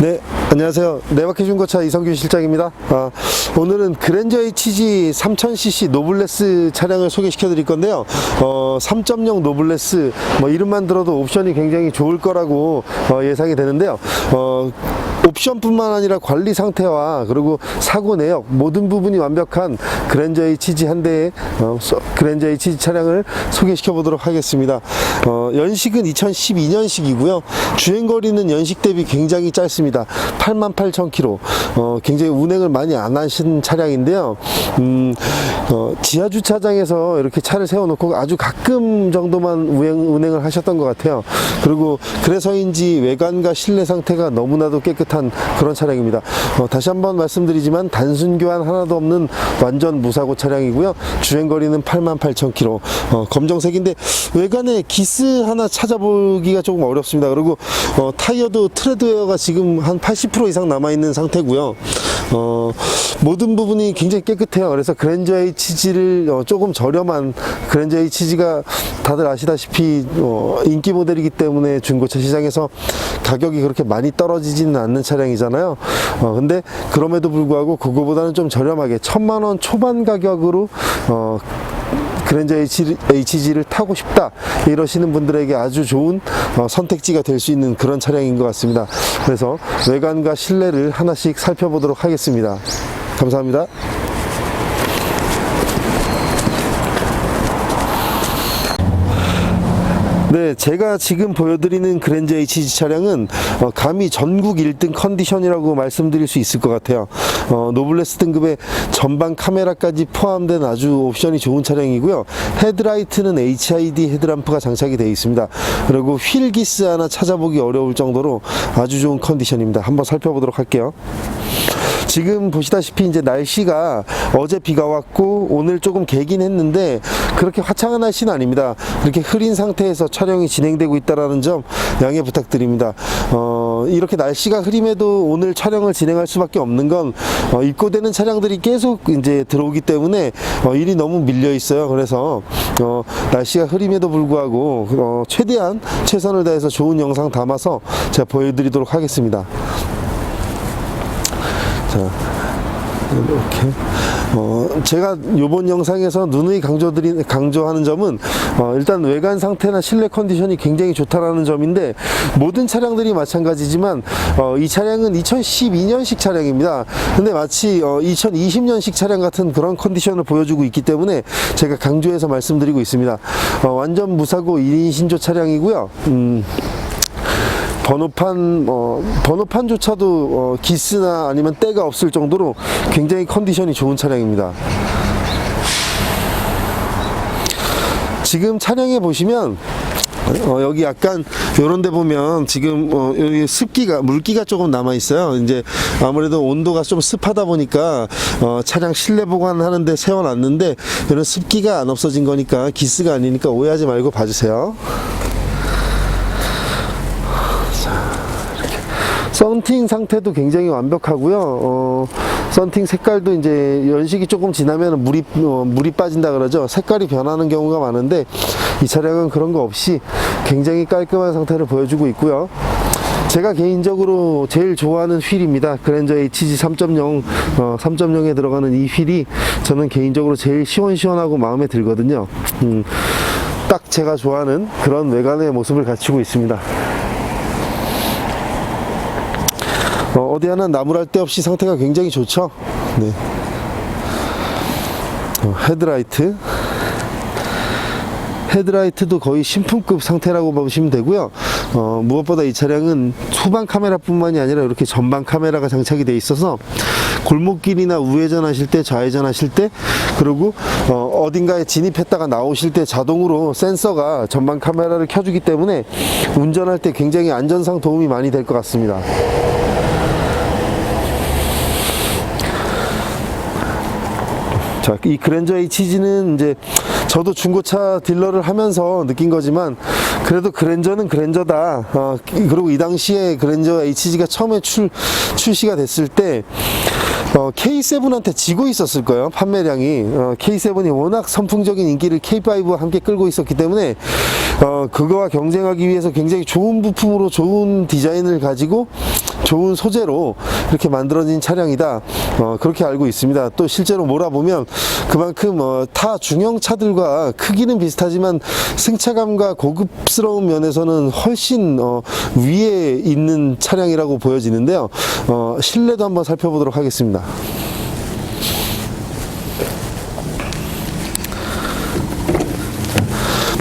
네, 안녕하세요. 네바퀴 중고차 이성균 실장입니다. 아, 오늘은 그랜저 HG 3000cc 노블레스 차량을 소개시켜 드릴 건데요. 어, 3.0 노블레스, 뭐 이름만 들어도 옵션이 굉장히 좋을 거라고 어, 예상이 되는데요. 어, 옵션뿐만 아니라 관리 상태와 그리고 사고 내역 모든 부분이 완벽한 그랜저 HG 한 대의 어, 소- 그랜저 HG 차량을 소개시켜 보도록 하겠습니다. 어, 연식은 2012년식이고요. 주행 거리는 연식 대비 굉장히 짧습니다. 88,000km. 어, 굉장히 운행을 많이 안 하신 차량인데요. 음, 어, 지하 주차장에서 이렇게 차를 세워놓고 아주 가끔 정도만 운행, 운행을 하셨던 것 같아요. 그리고 그래서인지 외관과 실내 상태가 너무나도 깨끗 한 그런 차량입니다. 어, 다시 한번 말씀드리지만 단순 교환 하나도 없는 완전 무사고 차량이고요. 주행 거리는 88,000km. 어, 검정색인데 외관에 기스 하나 찾아보기가 조금 어렵습니다. 그리고 어, 타이어도 트레드웨어가 지금 한 80% 이상 남아 있는 상태고요. 어, 모든 부분이 굉장히 깨끗해요. 그래서 그랜저 HG를 어, 조금 저렴한 그랜저 HG가 다들 아시다시피 어, 인기 모델이기 때문에 중고차 시장에서 가격이 그렇게 많이 떨어지지는 않는 차량이잖아요. 어, 근데 그럼에도 불구하고 그거보다는 좀 저렴하게 천만 원 초반 가격으로 어, 그랜저 HG를 타고 싶다 이러시는 분들에게 아주 좋은 어, 선택지가 될 수 있는 그런 차량인 것 같습니다. 그래서 외관과 실내를 하나씩 살펴보도록 하겠습니다. 감사합니다. 네, 제가 지금 보여드리는 그랜저 HG 차량은 어, 감히 전국 1등 컨디션이라고 말씀드릴 수 있을 것 같아요. 어, 노블레스 등급의 전방 카메라까지 포함된 아주 옵션이 좋은 차량이고요. 헤드라이트는 HID 헤드램프가 장착이 되어 있습니다. 그리고 휠 기스 하나 찾아보기 어려울 정도로 아주 좋은 컨디션입니다. 한번 살펴보도록 할게요. 지금 보시다시피 이제 날씨가 어제 비가 왔고 오늘 조금 개긴 했는데 그렇게 화창한 날씨는 아닙니다. 이렇게 흐린 상태에서 촬영이 진행되고 있다라는 점 양해 부탁드립니다. 어, 이렇게 날씨가 흐림에도 오늘 촬영을 진행할 수밖에 없는 건 어, 입고되는 차량들이 계속 이제 들어오기 때문에 어, 일이 너무 밀려 있어요. 그래서 어, 날씨가 흐림에도 불구하고 어, 최대한 최선을 다해서 좋은 영상 담아서 제가 보여드리도록 하겠습니다. 자, 이렇게. 어, 제가 요번 영상에서 누누이 강조드리, 강조하는 점은, 어, 일단 외관 상태나 실내 컨디션이 굉장히 좋다라는 점인데, 모든 차량들이 마찬가지지만, 어, 이 차량은 2012년식 차량입니다. 근데 마치, 어, 2020년식 차량 같은 그런 컨디션을 보여주고 있기 때문에, 제가 강조해서 말씀드리고 있습니다. 어, 완전 무사고 1인 신조 차량이고요. 음, 번호판 어, 번호판조차도 어, 기스나 아니면 때가 없을 정도로 굉장히 컨디션이 좋은 차량입니다. 지금 차량에 보시면 어, 여기 약간 요런 데 보면 지금 어, 여기 습기가 물기가 조금 남아 있어요. 이제 아무래도 온도가 좀 습하다 보니까 어, 차량 실내 보관하는데 세워놨는데 이런 습기가 안 없어진 거니까 기스가 아니니까 오해하지 말고 봐주세요. 썬팅 상태도 굉장히 완벽하고요. 어, 썬팅 색깔도 이제 연식이 조금 지나면 물이 어, 물이 빠진다 그러죠. 색깔이 변하는 경우가 많은데 이 차량은 그런 거 없이 굉장히 깔끔한 상태를 보여주고 있고요. 제가 개인적으로 제일 좋아하는 휠입니다. 그랜저 HG 3.0, 어, 3.0에 들어가는 이 휠이 저는 개인적으로 제일 시원시원하고 마음에 들거든요. 음, 딱 제가 좋아하는 그런 외관의 모습을 갖추고 있습니다. 어, 디 하나 나무랄 데 없이 상태가 굉장히 좋죠. 네. 어, 헤드라이트. 헤드라이트도 거의 신품급 상태라고 보시면 되고요. 어, 무엇보다 이 차량은 후방 카메라뿐만이 아니라 이렇게 전방 카메라가 장착이 되어 있어서 골목길이나 우회전 하실 때, 좌회전 하실 때, 그리고 어, 어딘가에 진입했다가 나오실 때 자동으로 센서가 전방 카메라를 켜주기 때문에 운전할 때 굉장히 안전상 도움이 많이 될 것 같습니다. 자, 이 그랜저 HG는 이제 저도 중고차 딜러를 하면서 느낀 거지만 그래도 그랜저는 그랜저다. 어, 그리고 이 당시에 그랜저 HG가 처음에 출, 출시가 됐을 때 어, K7한테 지고 있었을 거예요. 판매량이. 어, K7이 워낙 선풍적인 인기를 K5와 함께 끌고 있었기 때문에 어, 그거와 경쟁하기 위해서 굉장히 좋은 부품으로 좋은 디자인을 가지고 좋은 소재로 이렇게 만들어진 차량이다. 어, 그렇게 알고 있습니다. 또 실제로 몰아보면 그만큼 어, 타 중형 차들과 크기는 비슷하지만 승차감과 고급 스러운 면에서는 훨씬 어, 위에 있는 차량이라고 보여지는데요. 어, 실내도 한번 살펴보도록 하겠습니다.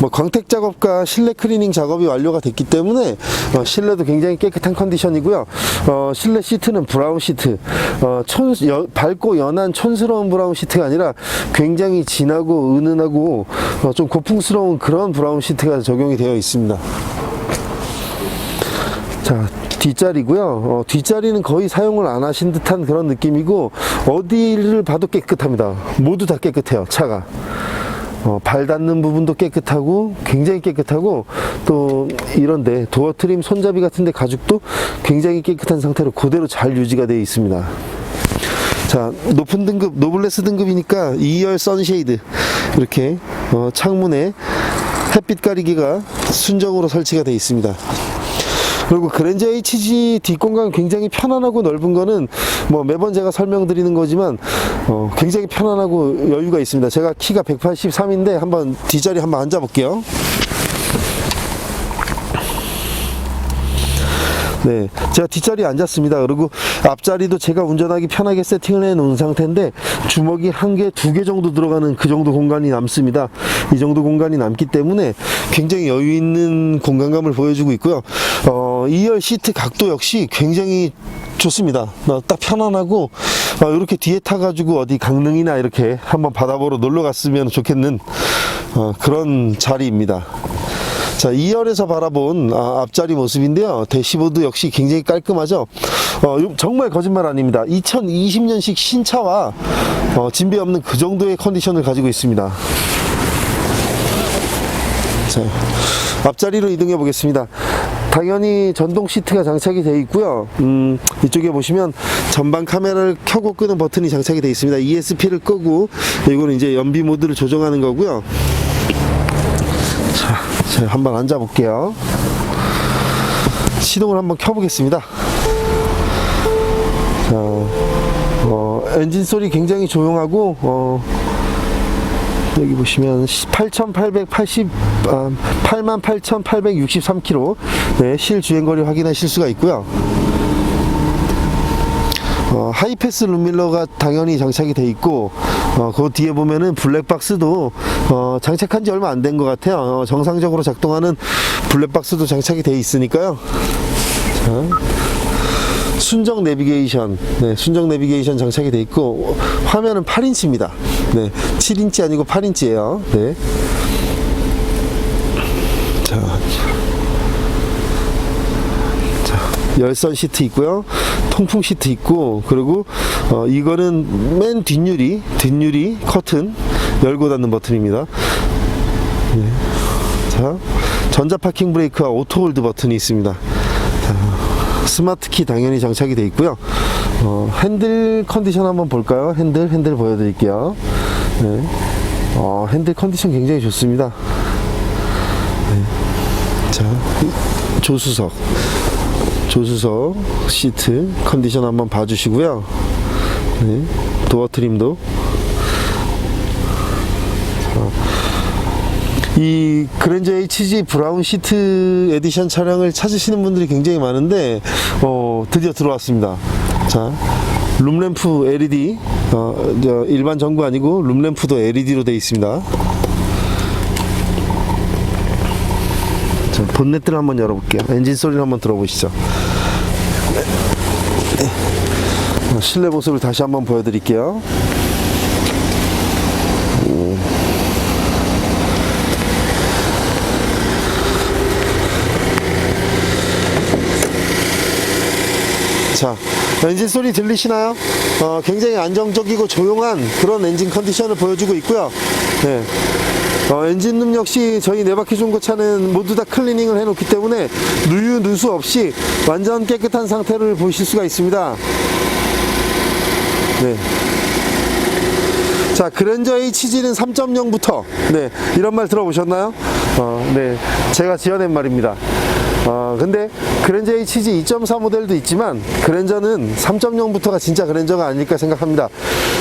뭐 광택 작업과 실내 클리닝 작업이 완료가 됐기 때문에 어, 실내도 굉장히 깨끗한 컨디션이고요. 어, 실내 시트는 브라운 시트, 어, 촌, 여- 밝고 연한 촌스러운 브라운 시트가 아니라 굉장히 진하고 은은하고 어, 좀 고풍스러운 그런 브라운 시트가 적용이 되어 있습니다. 자 뒷자리고요. 어, 뒷자리는 거의 사용을 안 하신 듯한 그런 느낌이고 어디를 봐도 깨끗합니다. 모두 다 깨끗해요. 차가. 어, 발 닿는 부분도 깨끗하고 굉장히 깨끗하고 또 이런데 도어 트림 손잡이 같은데 가죽도 굉장히 깨끗한 상태로 그대로 잘 유지가 되어 있습니다. 자 높은 등급 노블레스 등급이니까 2열 선쉐이드 이렇게 어, 창문에 햇빛 가리개가 순정으로 설치가 되어 있습니다. 그리고 그랜저 HG 뒷공간 굉장히 편안하고 넓은 거는 뭐 매번 제가 설명드리는 거지만 어, 굉장히 편안하고 여유가 있습니다. 제가 키가 183인데 한번 뒷자리 한번 앉아 볼게요. 네, 제가 뒷자리에 앉았습니다. 그리고 앞자리도 제가 운전하기 편하게 세팅을 해 놓은 상태인데 주먹이 한 개, 두 개 정도 들어가는 그 정도 공간이 남습니다. 이 정도 공간이 남기 때문에 굉장히 여유 있는 공간감을 보여주고 있고요. 어, 2열 시트 각도 역시 굉장히 좋습니다. 어, 딱 편안하고 어, 이렇게 뒤에 타가지고 어디 강릉이나 이렇게 한번 바다 보러 놀러 갔으면 좋겠는 어, 그런 자리입니다. 자, 2열에서 바라본 아, 앞자리 모습인데요. 대시보드 역시 굉장히 깔끔하죠. 어, 요- 정말 거짓말 아닙니다. 2020년식 신차와 어, 진배 없는 그 정도의 컨디션을 가지고 있습니다. 자, 앞자리로 이동해 보겠습니다. 당연히 전동 시트가 장착이 되어 있고요. 음, 이쪽에 보시면 전방 카메라를 켜고 끄는 버튼이 장착이 되어 있습니다. ESP를 끄고 이거는 이제 연비 모드를 조정하는 거고요. 자, 제가 한번 앉아 볼게요. 시동을 한번 켜보겠습니다. 자, 어, 엔진 소리 굉장히 조용하고, 어, 여기 보시면 8,880, 아, 88,863km, 네, 실 주행거리 확인하실 수가 있고요. 어, 하이패스 룸밀러가 당연히 장착이 돼 있고 어, 그 뒤에 보면은 블랙박스도 어, 장착한 지 얼마 안 된 것 같아요. 어, 정상적으로 작동하는 블랙박스도 장착이 돼 있으니까요. 자, 순정 내비게이션 네, 순정 내비게이션 장착이 돼 있고 화면은 8인치입니다 네, 7인치 아니고 8인치예요 네. 자, 열선 시트 있고요. 통풍 시트 있고 그리고 어, 이거는 맨 뒷유리 뒷유리 커튼 열고 닫는 버튼입니다. 네. 자 전자 파킹 브레이크와 오토 홀드 버튼이 있습니다. 자, 스마트 키 당연히 장착이 되어 있고요. 어, 핸들 컨디션 한번 볼까요? 핸들 핸들 보여드릴게요. 네. 어, 핸들 컨디션 굉장히 좋습니다. 네. 자 조수석 조수석 시트 컨디션 한번 봐주시고요. 네, 도어 트림도. 이 그랜저 HG 브라운 시트 에디션 차량을 찾으시는 분들이 굉장히 많은데 어, 드디어 들어왔습니다. 자, 룸램프 LED 어, 저 일반 전구 아니고 룸램프도 LED로 되어 있습니다. 자, 본네트를 한번 열어볼게요. 엔진 소리를 한번 들어보시죠. 네. 어, 실내 모습을 다시 한번 보여드릴게요. 자, 엔진 소리 들리시나요? 어, 굉장히 안정적이고 조용한 그런 엔진 컨디션을 보여주고 있고요. 네. 어, 엔진룸 역시 저희 네바퀴 중고 차는 모두 다 클리닝을 해놓기 때문에 누유 누수 없이 완전 깨끗한 상태를 보실 수가 있습니다. 네. 자, 그랜저 HG는 3.0부터 네, 이런 말 들어보셨나요? 어, 네. 제가 지어낸 말입니다. 어, 근데 그랜저 HG 2.4 모델도 있지만 그랜저는 3.0부터가 진짜 그랜저가 아닐까 생각합니다.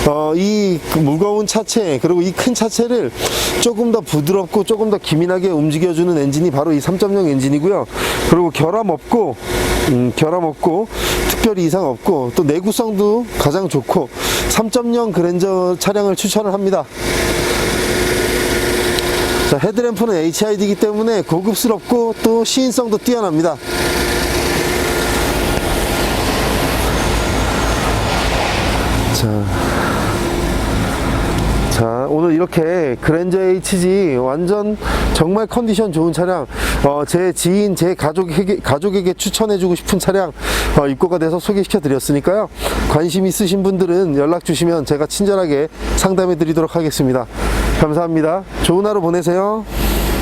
어, 이 무거운 차체 그리고 이 큰 차체를 조금 더 부드럽고 조금 더 기민하게 움직여주는 엔진이 바로 이 3.0 엔진이고요. 그리고 결함 없고 음, 결함 없고 특별히 이상 없고 또 내구성도 가장 좋고 3.0 그랜저 차량을 추천을 합니다. 자, 헤드램프는 HID이기 때문에 고급스럽고 또 시인성도 뛰어납니다. 자, 자, 오늘 이렇게 그랜저 HG 완전 정말 컨디션 좋은 차량, 어, 제 지인, 제 가족에게, 가족에게 추천해주고 싶은 차량, 어, 입고가 돼서 소개시켜 드렸으니까요. 관심 있으신 분들은 연락 주시면 제가 친절하게 상담해 드리도록 하겠습니다. 감사합니다. 좋은 하루 보내세요.